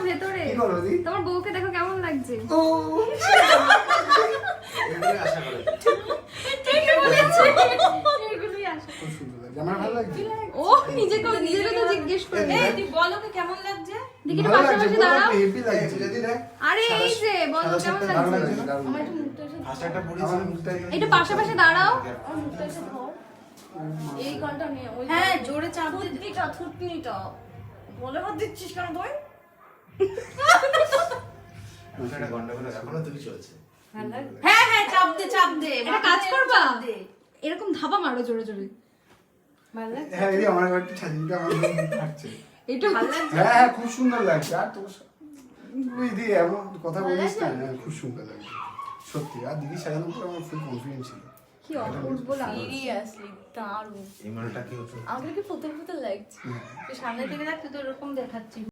ভেতরে। দি? তোমার বউকে দেখো কেমন লাগছে। ও। নিজেকে তো জিজ্ঞেস তুই বলো কেমন লাগছে? পাশাপাশি দাঁড়াও। আরে এই যে বলো কেমন লাগছে? একটু পাশাপাশি দাঁড়াও আমার মুখটা এসে ধর। এই কলটা নিয়ে হ্যাঁ জোরে চাপ দে। থুতনিটা থুতনিটা। বলে হাত দিচ্ছিস কেন তুই? একটা গন্ডগোল এখনও তুই চলছে। হ্যাঁ হ্যাঁ। চাপ দে চাপ দে। একটা কাজ করবা? এরকম ধাপা মারো জোরে জোরে। ভালো লাগছে? হ্যাঁ এই আমার একটু ছাজিটা আমার থাকছে। এটা ভালো লাগছে? হ্যাঁ হ্যাঁ খুব সুন্দর লাগছে। আর তোর সা- তুই দি এমন কথা বলিস না হ্যাঁ খুব সুন্দর লাগছে। সত্যি। আর দিদি সাজানোর উপর আমার ফুল কনফিডেন্স ছিল। কি অপূর্ব লাগছে। সিরিয়াসলি দারুণ। এই মালটা কি হচ্ছে? আমাকে কি ফুতুল ফুতুল লাগছে। সামনে থেকে দেখ তুই তো এরকম দেখাচ্ছিস